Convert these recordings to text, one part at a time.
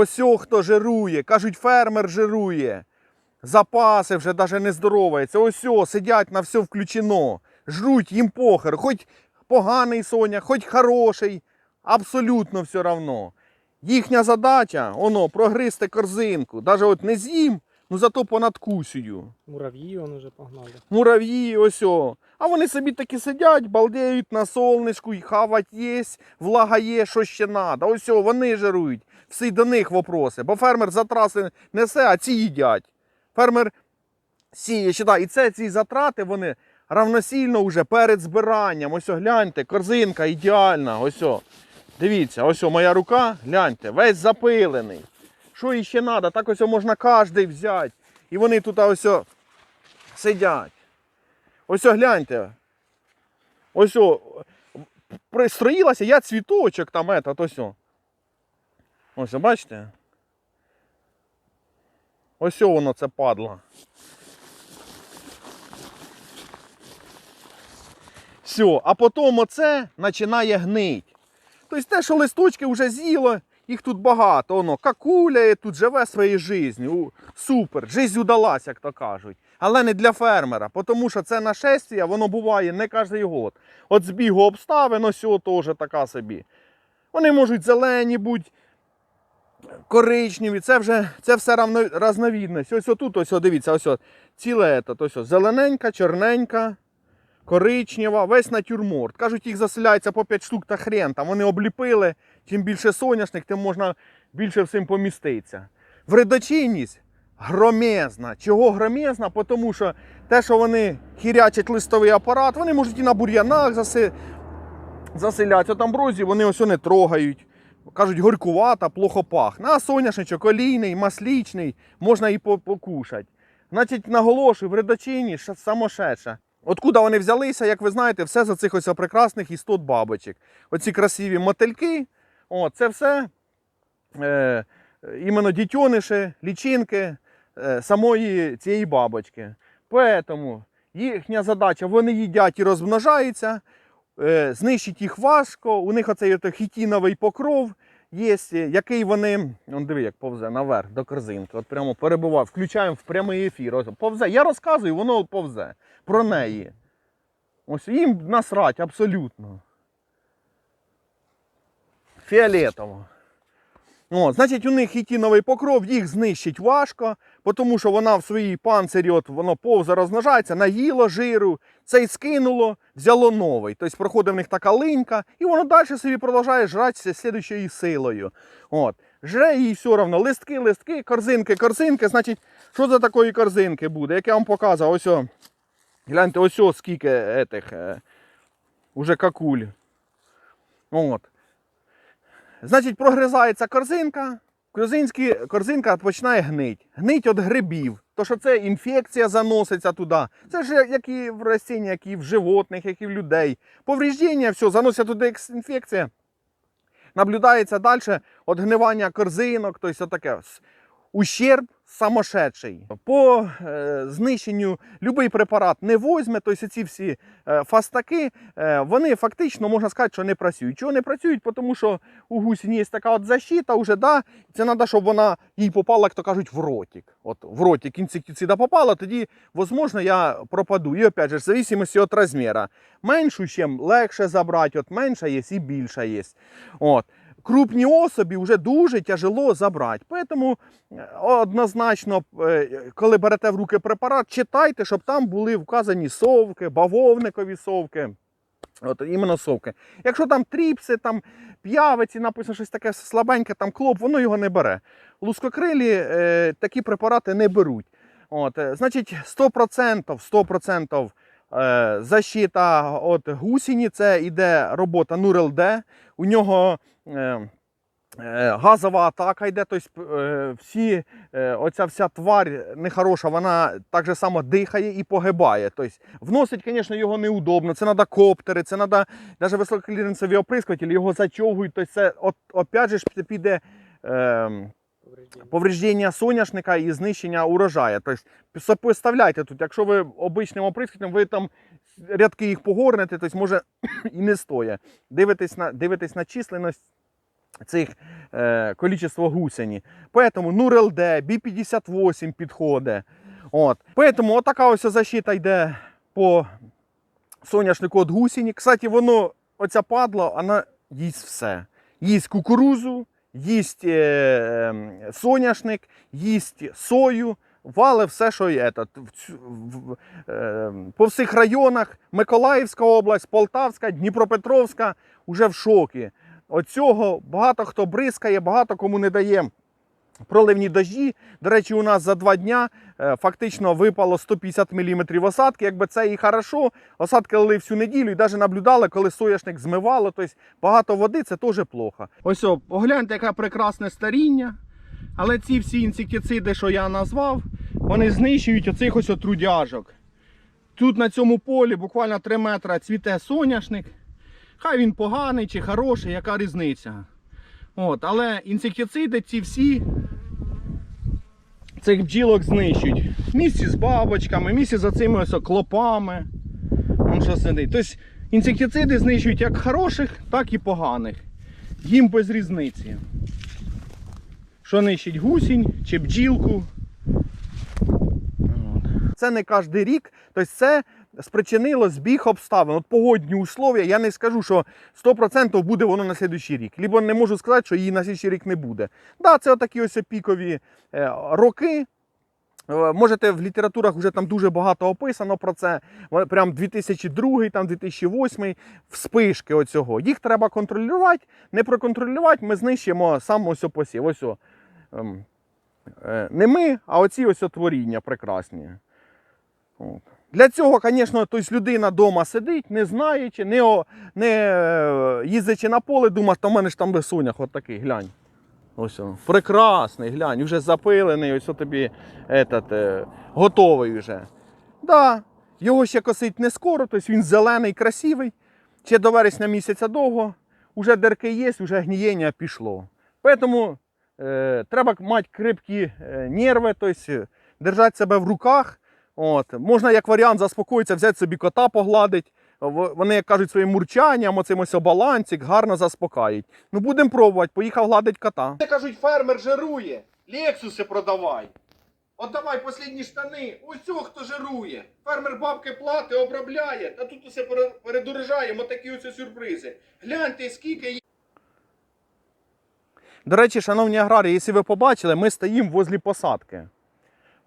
Ось хто жирує. Кажуть, фермер жирує. Запаси вже навіть не здороваються. Ось сидять на все включено. Жруть їм похер. Хоч поганий соня, хоч хороший. Абсолютно все равно. Їхня задача, воно, прогризти корзинку. Навіть от не з'їм, ну зато понадкусюю. Муравьи он уже погнали. Мурав'ї, ось о. А вони собі такі сидять, балдеють на солнышку, і хавать є, влага є, що ще треба. Ось о, вони жирують. Всі до них вопроси. Бо фермер за траси несе, а ці їдять. Фермер сіє, считай, і це ці затрати вони равносильно вже перед збиранням. Ось гляньте, корзинка ідеальна. Ось. Дивіться, ось о, моя рука, гляньте, весь запилений. Що іще треба? Так ось можна кожний взяти. І вони тут ось сидять. Ось гляньте. Ось пристроїлася, я цвіточок там этот, ось. Ось, бачите? Ось воно це падло. Все, а потім оце починає гнить. Тобто те, що листочки вже з'їло, їх тут багато, воно какуляє, тут живе своєю життю. Супер, життя удалась, як то кажуть. Але не для фермера, тому що це нашестя, воно буває не кожен год. От збігу обставин, ось теж така собі. Вони можуть зелені бути, коричневі, це вже це все равно, разновідність. Ось тут, ось дивіться, ось ціле ето, ось зелененька, чорненька, коричнева, весь натюрморт. Кажуть, їх заселяється по 5 штук та хрен. Там вони обліпили, чим більше соняшник, тим можна більше всім поміститися. Вредочинність громезна. Чого громезна? Тому що те, що вони хірячать листовий апарат, вони можуть і на бур'янах заси... заселяти. От амброзії вони ось не трогають. Кажуть, горькувата, плохо пахне. А соняшничок олійний, маслічний, можна і покушати. Значить, наголошую, вредочинні самошедша. Откуда вони взялися, як ви знаєте, все за цих ось прекрасних істот бабочок. Оці красиві мотильки, о, це все е, іменно дітьониші, лічинки е, самої цієї бабочки. Тому їхня задача, вони їдять і розмножаються, знищити їх важко, у них оцей хітіновий покров є, який вони. Он диви, як повзе наверх до корзинки. От прямо перебував, включаємо в прямий ефір. Ось повзе. Я розказую, воно повзе про неї. Ось їм насрать абсолютно. Фіолетово. О, значить, у них хітіновий покров, їх знищить важко, тому що вона в своїй панцирі, от воно повзе розмножається, наїло жиру, цей скинуло, взяло новий. Тобто проходить в них така линька, і воно далі собі продовжує жратися слідчою силою. От. Жре їй все одно. Листки, листки, корзинки, корзинки. Значить, що за такої корзинки буде? Як я вам показав, ось о, гляньте, ось о, скільки етих, е, уже какуль. От. Значить, прогризається корзинка, корзинські, корзинка починає гнить. Гнить від грибів. То що це інфекція заноситься туди. Це ж як і в рослині, як і в животних, як і в людей. Повріждення, все, заносять туди інфекція. Наблюдається далі відгнивання корзинок, тобто таке. Ущерб самошедший. По е, знищенню будь-який препарат не возьме, тобто ці всі е, фастаки, е, вони фактично можна сказати, що не працюють. Чого не працюють? Тому що у гусіні є така от защита, вже, да, це треба, щоб вона їй попала, як то кажуть, в ротик. От в ротик інсектицида попала, тоді, можливо, я пропаду. І опять же, в зависимості від розміру. Меншу чим легше забрати, от менша є і більша є. От. Крупні особі вже дуже тяжело забрати. Тому е, однозначно, е, коли берете в руки препарат, читайте, щоб там були вказані совки, бавовникові совки. От іменно совки. Якщо там тріпси, там п'явиці, написано щось таке слабеньке, там клоп, воно його не бере. Лускокрилі е, такі препарати не беруть. От, е, значить, 100%, 100% е, защита від гусіні, це йде робота NURLD. У нього газова атака йде, тобто е, всі, е, оця вся тварь нехороша, вона так же само дихає і погибає. Тобто вносить, звісно, його неудобно. Це треба коптери, це треба навіть висококліренцеві оприскувателі, його затягують. Тобто це, от, опять же, піде. Е, повреждення соняшника і знищення урожаю. Тобто сопоставляйте тут, якщо ви обичним оприскувачем, ви там рядки їх погорнете, тобто може і не стоїть. Дивитесь на, дивитесь на численність цих е, количество гусені. Поэтому НУРЛД, B58 підходить. От. Поэтому отака ось защита йде по соняшнику від гусені. Кстати, воно, оця падла, вона їсть все. Їсть кукурузу, їсть е, ем, соняшник, їсть сою, вали все, що є. Та, в в- е, по всіх районах Миколаївська область, Полтавська, Дніпропетровська вже в шокі. От цього багато хто бризкає, багато кому не дає проливні дожді. До речі, у нас за два дня е, фактично випало 150 мм осадки. Якби це і хорошо, осадки лили всю неділю і навіть наблюдали, коли соняшник змивало. Тобто багато води це теж плохо. Ось о, погляньте, яке прекрасне старіння. Але ці всі інсектициди, що я назвав, вони знищують оцих ось отрудяжок. Тут на цьому полі буквально 3 метри цвіте соняшник. Хай він поганий чи хороший, яка різниця. От, але інсектициди ці всі цих бджілок знищують. Місці з бабочками, місці за цими ось клопами. Вон що сидить. Тобто інсектициди знищують як хороших, так і поганих. Їм без різниці. Що нищить гусінь чи бджілку. Це не кожен рік, тобто це спричинило збіг обставин. От погодні условия, я не скажу, що 100% буде воно на слідуючий рік. Либо не можу сказати, що її на слідуючий рік не буде. Да, це отакі ось пікові е, роки. Е, Можете в літературах вже там дуже багато описано про це. Прям 2002, там 2008 вспишки оцього. Їх треба контролювати. Не проконтролювати, ми знищимо сам ось о посів. Ось о. Ем, е, Не ми, а оці ось творіння прекрасні. От. Для цього, звісно, тобто людина вдома сидить, не знаючи, не, не е, їздячи на поле, думає, що в мене ж там би сонях от такий, глянь. Ось о, прекрасний, глянь, вже запилений, ось тобі этот, е, готовий вже. Да, його ще косить не скоро, тобто він зелений, красивий. Ще до вересня місяця довго. Уже дерки є, вже гнієння пішло. Тому е, треба мати крепкі е, нерви, тобто держати себе в руках. От. Можна як варіант заспокоїтися, взяти собі кота погладить. Вони, як кажуть, своїм мурчанням, оцим ось балансик, гарно заспокають. Ну будемо пробувати, поїхав гладить кота. Це кажуть, фермер жирує, лексуси продавай. От давай останні штани, цього хто жирує. Фермер бабки платить, обробляє, а тут усе пере- передорожаємо такі ось сюрпризи. Гляньте, скільки є. До речі, шановні аграрії, якщо ви побачили, ми стоїмо возле посадки.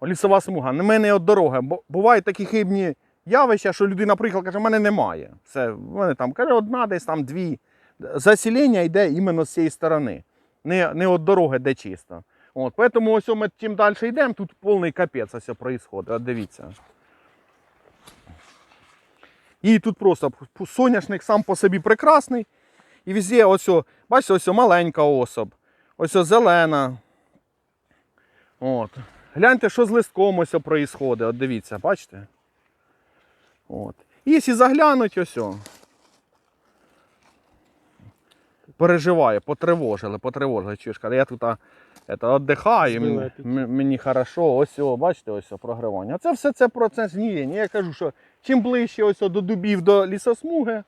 Лісова смуга. Ми не від дороги. Бо бувають такі хибні явища, що людина приїхала, каже, в мене немає. Все, в мене там каже, одна, десь там дві. Заселення йде іменно з цієї сторони. Не, не від дороги, де чисто. От, поэтому ось ми чим далі йдемо, тут повний капець происходить. От дивіться. І тут просто соняшник сам по собі прекрасний. І везде ось, бачите, ось маленька особ, ось зелена. От. Гляньте, що з листком ось проїсходить. От дивіться, бачите? От. І якщо заглянуть, ось. о, Переживає, потривожили, потривожили. Коли я тут віддихаю, мені, хорошо, ось, о, бачите, ось о, прогрівання. Це все це процес гнієння. Я кажу, що чим ближче ось о, до дубів, до лісосмуги,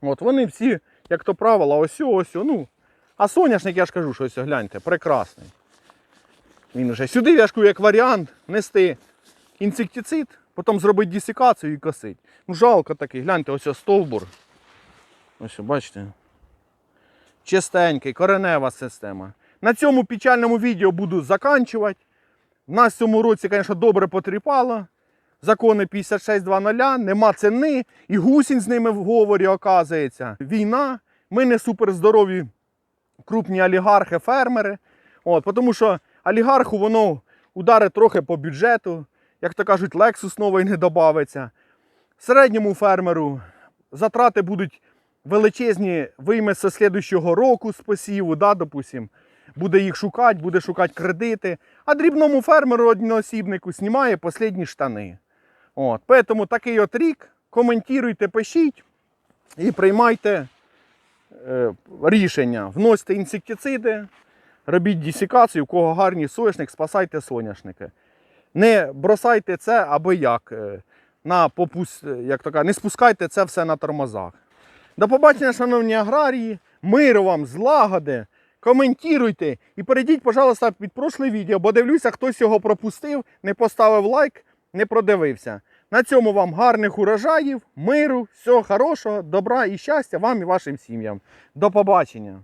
от вони всі, як то правило, ось, о, ось, о, ну. А соняшник, я ж кажу, що ось, о, гляньте, прекрасний. Він вже сюди, я як варіант, нести інсектицид, потім зробити десикацію і косить. Ну, жалко такий, гляньте, ось стовбур. Ось, бачите. Чистенький, коренева система. На цьому печальному відео буду заканчувати. Нас в цьому році, звісно, добре потріпало. Закони 56.2.0, нема ціни, і гусінь з ними в говорі оказується. Війна, ми не суперздорові крупні олігархи, фермери. От, тому що олігарху воно ударить трохи по бюджету, як то кажуть, Lexus новий не додається. Середньому фермеру затрати будуть величезні вийме з слідущого року з посіву, да, допустим, буде їх шукати, буде шукати кредити. А дрібному фермеру одноосібнику знімає останні штани. От, тому такий от рік. Коментуйте, пишіть і приймайте е, рішення. Вносьте інсектициди, робіть десикацію, у кого гарний соняшник, спасайте соняшники. Не бросайте це аби як. е, На попус, як то кажуть, не спускайте це все на тормозах. До побачення, шановні аграрії. миру вам, злагоди. Коментуйте і перейдіть, пожалуйста, під прошле відео, бо дивлюся, хтось його пропустив, не поставив лайк, не продивився. На цьому вам гарних урожаїв, миру, всього хорошого, добра і щастя вам і вашим сім'ям. До побачення!